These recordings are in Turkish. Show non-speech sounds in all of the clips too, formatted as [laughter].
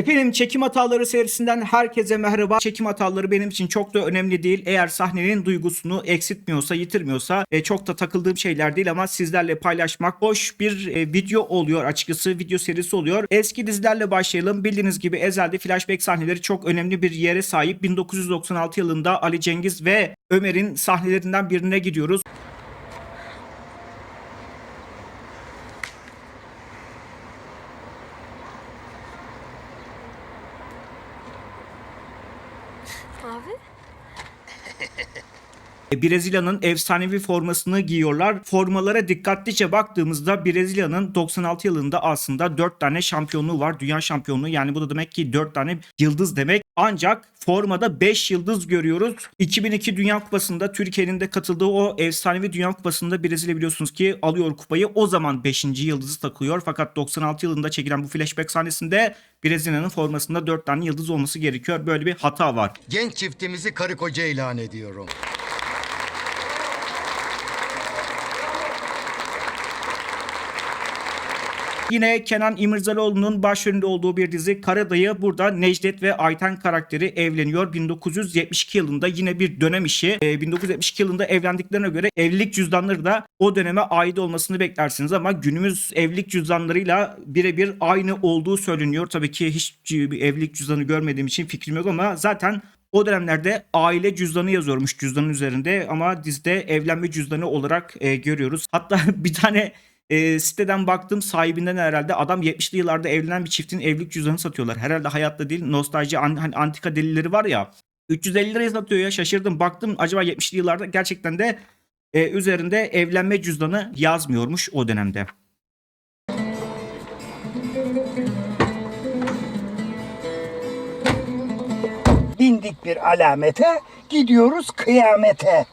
Efendim çekim hataları serisinden herkese merhaba. Çekim hataları benim için çok da önemli değil. Eğer sahnenin duygusunu eksiltmiyorsa, yitirmiyorsa e, çok da takıldığım şeyler değil ama sizlerle paylaşmak hoş bir e, video oluyor açıkçası. Video serisi oluyor. Eski dizilerle başlayalım. Bildiğiniz gibi Ezel'de flashback sahneleri çok önemli bir yere sahip. 1996 yılında Ali Cengiz ve Ömer'in sahnelerinden birine gidiyoruz. Abi? [laughs] E, Brezilya'nın efsanevi formasını giyiyorlar. Formalara dikkatlice baktığımızda Brezilya'nın 96 yılında aslında 4 tane şampiyonluğu var. Dünya şampiyonluğu yani bu da demek ki 4 tane yıldız demek. Ancak formada 5 yıldız görüyoruz. 2002 Dünya Kupası'nda Türkiye'nin de katıldığı o efsanevi Dünya Kupası'nda Brezilya biliyorsunuz ki alıyor kupayı. O zaman 5. yıldızı takıyor. Fakat 96 yılında çekilen bu flashback sahnesinde Brezilya'nın formasında 4 tane yıldız olması gerekiyor. Böyle bir hata var. Genç çiftimizi karı koca ilan ediyorum. Yine Kenan İmirzalıoğlu'nun başrolünde olduğu bir dizi Karadayı. Burada Necdet ve Ayten karakteri evleniyor. 1972 yılında yine bir dönem işi. Ee, 1972 yılında evlendiklerine göre evlilik cüzdanları da o döneme ait olmasını beklersiniz ama günümüz evlilik cüzdanlarıyla birebir aynı olduğu söyleniyor. Tabii ki hiç bir evlilik cüzdanı görmediğim için fikrim yok ama zaten o dönemlerde aile cüzdanı yazıyormuş cüzdanın üzerinde ama dizide evlenme cüzdanı olarak e, görüyoruz. Hatta [laughs] bir tane e, siteden baktım sahibinden herhalde adam 70'li yıllarda evlenen bir çiftin evlilik cüzdanı satıyorlar. Herhalde hayatta değil nostalji an- hani antika delilleri var ya 350 liraya satıyor ya şaşırdım baktım acaba 70'li yıllarda gerçekten de e, üzerinde evlenme cüzdanı yazmıyormuş o dönemde. bindik bir alamete, gidiyoruz kıyamete.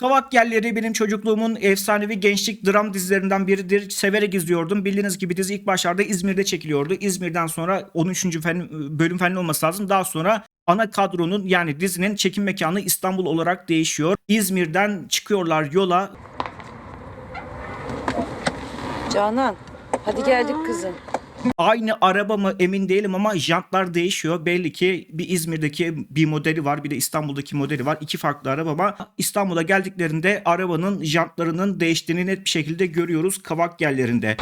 Kavak Yerleri benim çocukluğumun efsanevi gençlik dram dizilerinden biridir. Severek izliyordum. Bildiğiniz gibi dizi ilk başlarda İzmir'de çekiliyordu. İzmir'den sonra 13. Fen, bölüm fenli olması lazım. Daha sonra ana kadronun yani dizinin çekim mekanı İstanbul olarak değişiyor. İzmir'den çıkıyorlar yola. Canan. Hadi geldik kızım. Aynı araba mı emin değilim ama jantlar değişiyor. Belli ki bir İzmir'deki bir modeli var bir de İstanbul'daki modeli var. İki farklı araba ama İstanbul'a geldiklerinde arabanın jantlarının değiştiğini net bir şekilde görüyoruz kavak yerlerinde.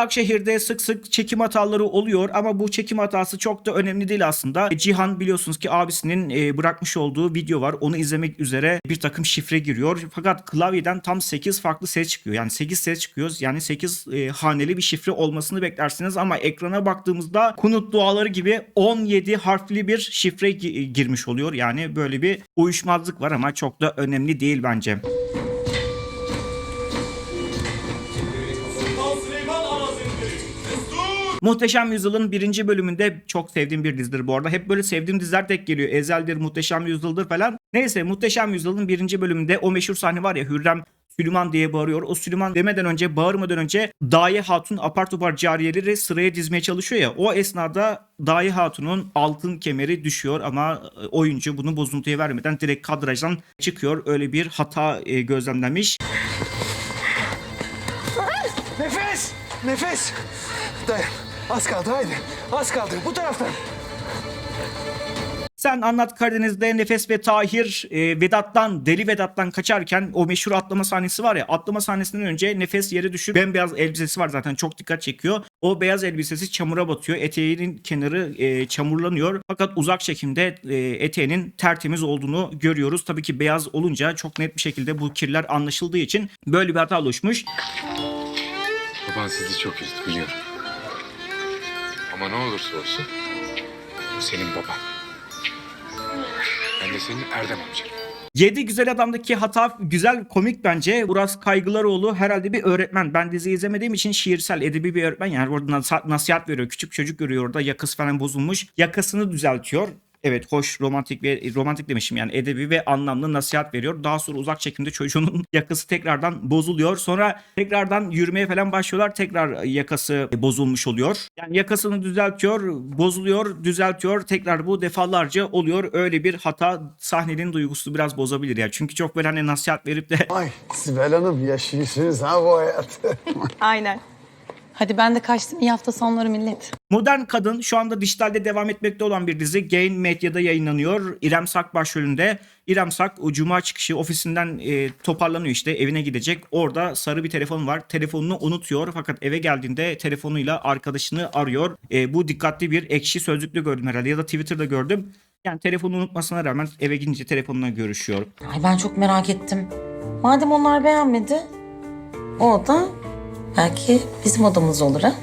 Uzak şehirde sık sık çekim hataları oluyor ama bu çekim hatası çok da önemli değil aslında. Cihan biliyorsunuz ki abisinin e, bırakmış olduğu video var. Onu izlemek üzere bir takım şifre giriyor. Fakat klavyeden tam 8 farklı ses çıkıyor. Yani 8 ses çıkıyor. Yani 8 e, haneli bir şifre olmasını beklersiniz ama ekrana baktığımızda kunut duaları gibi 17 harfli bir şifre gi- girmiş oluyor. Yani böyle bir uyuşmazlık var ama çok da önemli değil bence. Muhteşem Yüzyıl'ın birinci bölümünde çok sevdiğim bir dizidir bu arada. Hep böyle sevdiğim diziler tek geliyor. Ezel'dir, Muhteşem Yüzyıl'dır falan. Neyse Muhteşem Yüzyıl'ın birinci bölümünde o meşhur sahne var ya Hürrem Süleyman diye bağırıyor. O Süleyman demeden önce bağırmadan önce Daye Hatun apar topar cariyeleri sıraya dizmeye çalışıyor ya. O esnada Daye Hatun'un altın kemeri düşüyor ama e, oyuncu bunu bozuntuya vermeden direkt kadrajdan çıkıyor. Öyle bir hata e, gözlemlenmiş. Nefes! Nefes! Dayan. Az kaldı haydi. Az kaldı. Bu taraftan. Sen anlat Karadeniz'de Nefes ve Tahir e, Vedat'tan, Deli Vedat'tan kaçarken o meşhur atlama sahnesi var ya atlama sahnesinden önce Nefes yere düşüp bembeyaz elbisesi var zaten çok dikkat çekiyor. O beyaz elbisesi çamura batıyor. Eteğinin kenarı e, çamurlanıyor. Fakat uzak çekimde e, eteğinin tertemiz olduğunu görüyoruz. Tabii ki beyaz olunca çok net bir şekilde bu kirler anlaşıldığı için böyle bir hata oluşmuş. Baban sizi çok üzdü biliyorum. Ama ne olursa olsun senin baban. Ben de senin Erdem amcan. Yedi Güzel Adam'daki hata güzel komik bence. Uras Kaygılaroğlu herhalde bir öğretmen. Ben dizi izlemediğim için şiirsel edebi bir öğretmen. Yani orada nas- nasihat veriyor. Küçük çocuk görüyor orada yakası falan bozulmuş. Yakasını düzeltiyor. Evet hoş romantik ve romantik demişim yani edebi ve anlamlı nasihat veriyor. Daha sonra uzak çekimde çocuğunun [laughs] yakası tekrardan bozuluyor. Sonra tekrardan yürümeye falan başlıyorlar. Tekrar yakası bozulmuş oluyor. Yani yakasını düzeltiyor, bozuluyor, düzeltiyor. Tekrar bu defalarca oluyor. Öyle bir hata sahnenin duygusunu biraz bozabilir ya. Çünkü çok böyle hani nasihat verip de Ay Sibel Hanım yaşıyorsunuz ha bu hayatı. [laughs] Aynen. Hadi ben de kaçtım. İyi hafta sonları millet. Modern Kadın şu anda dijitalde devam etmekte olan bir dizi. Gain Medya'da yayınlanıyor. İrem Sak başrolünde. İrem Sak o cuma çıkışı ofisinden e, toparlanıyor işte evine gidecek. Orada sarı bir telefon var. Telefonunu unutuyor fakat eve geldiğinde telefonuyla arkadaşını arıyor. E, bu dikkatli bir ekşi sözlükte gördüm herhalde ya da Twitter'da gördüm. Yani telefonu unutmasına rağmen eve gidince telefonuna görüşüyor. Ay ben çok merak ettim. Madem onlar beğenmedi, o oda belki bizim odamız olur ha?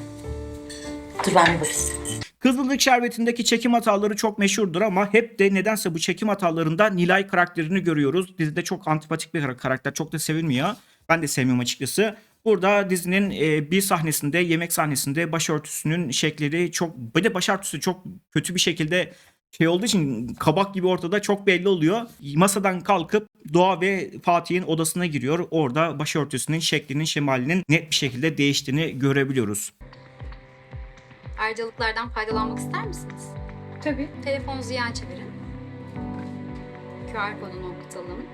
Dur ben bir bakayım. Kızılcık Şerbeti'ndeki çekim hataları çok meşhurdur ama hep de nedense bu çekim hatalarında Nilay karakterini görüyoruz. Dizide çok antipatik bir karakter. Çok da sevilmiyor. Ben de sevmiyorum açıkçası. Burada dizinin e, bir sahnesinde, yemek sahnesinde başörtüsünün şekli çok... Bir de başörtüsü çok kötü bir şekilde şey olduğu için kabak gibi ortada çok belli oluyor. Masadan kalkıp Doğa ve Fatih'in odasına giriyor. Orada başörtüsünün şeklinin, şemalinin net bir şekilde değiştiğini görebiliyoruz. Ayrıcalıklardan faydalanmak ister misiniz? Tabii. Telefonunuzu yan çevirin. QR kodunu okutalım.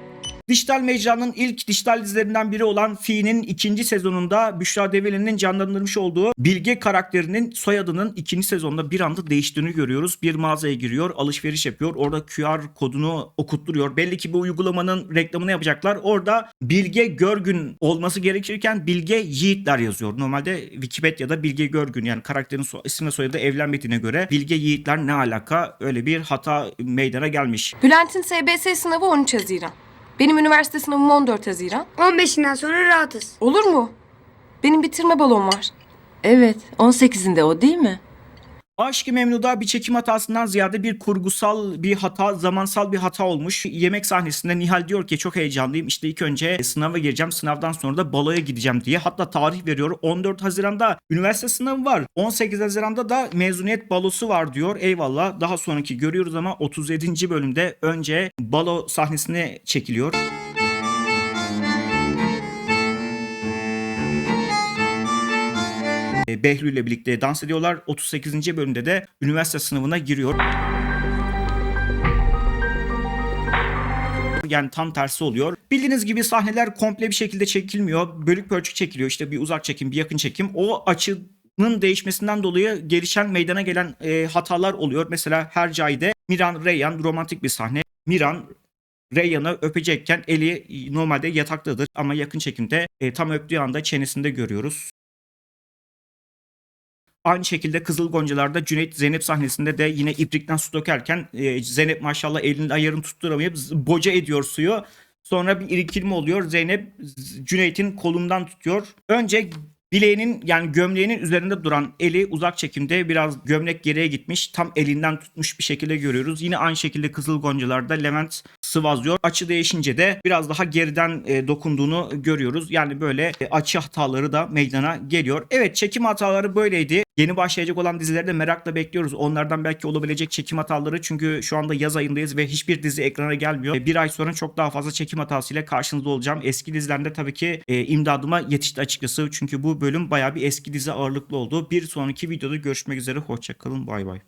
Dijital mecranın ilk dijital dizilerinden biri olan Fi'nin ikinci sezonunda Büşra Develi'nin canlandırmış olduğu Bilge karakterinin soyadının ikinci sezonda bir anda değiştiğini görüyoruz. Bir mağazaya giriyor, alışveriş yapıyor. Orada QR kodunu okutturuyor. Belli ki bu uygulamanın reklamını yapacaklar. Orada Bilge Görgün olması gerekirken Bilge Yiğitler yazıyor. Normalde Wikipedia'da Bilge Görgün yani karakterin so isim ve soyadı evlenmediğine göre Bilge Yiğitler ne alaka? Öyle bir hata meydana gelmiş. Bülent'in SBS sınavı 13 Haziran. Benim üniversite sınavım 14 Haziran. 15'inden sonra rahatız. Olur mu? Benim bitirme balon var. Evet 18'inde o değil mi? Aşk-ı Memnu'da bir çekim hatasından ziyade bir kurgusal bir hata, zamansal bir hata olmuş. Yemek sahnesinde Nihal diyor ki çok heyecanlıyım. İşte ilk önce sınava gireceğim. Sınavdan sonra da baloya gideceğim diye. Hatta tarih veriyor. 14 Haziran'da üniversite sınavı var. 18 Haziran'da da mezuniyet balosu var diyor. Eyvallah. Daha sonraki görüyoruz ama 37. bölümde önce balo sahnesine çekiliyor. Behlül ile birlikte dans ediyorlar. 38. bölümde de üniversite sınavına giriyor. Yani tam tersi oluyor. Bildiğiniz gibi sahneler komple bir şekilde çekilmiyor. Bölük pörçük çekiliyor. İşte bir uzak çekim, bir yakın çekim. O açının değişmesinden dolayı gelişen meydana gelen e, hatalar oluyor. Mesela Hercai'de Miran Reyhan romantik bir sahne. Miran Reyhan'ı öpecekken eli normalde yataktadır ama yakın çekimde e, tam öptüğü anda çenesinde görüyoruz. Aynı şekilde Kızıl Goncalar'da Cüneyt Zeynep sahnesinde de yine ibrikten su dökerken e, Zeynep maşallah elinin ayarını tutturamayıp boca ediyor suyu. Sonra bir irkilme oluyor. Zeynep Cüneyt'in kolundan tutuyor. Önce bileğinin yani gömleğinin üzerinde duran eli uzak çekimde biraz gömlek geriye gitmiş. Tam elinden tutmuş bir şekilde görüyoruz. Yine aynı şekilde Kızıl Goncalar'da Levent sıvazlıyor. Açı değişince de biraz daha geriden e, dokunduğunu görüyoruz. Yani böyle e, açı hataları da meydana geliyor. Evet çekim hataları böyleydi. Yeni başlayacak olan dizileri de merakla bekliyoruz. Onlardan belki olabilecek çekim hataları çünkü şu anda yaz ayındayız ve hiçbir dizi ekrana gelmiyor. E, Bir ay sonra çok daha fazla çekim hatasıyla karşınızda olacağım. Eski dizilerde tabii ki e, imdadıma yetişti açıkçası. Çünkü bu bölüm bayağı bir eski dizi ağırlıklı oldu. Bir sonraki videoda görüşmek üzere. Hoşçakalın. Bay bay.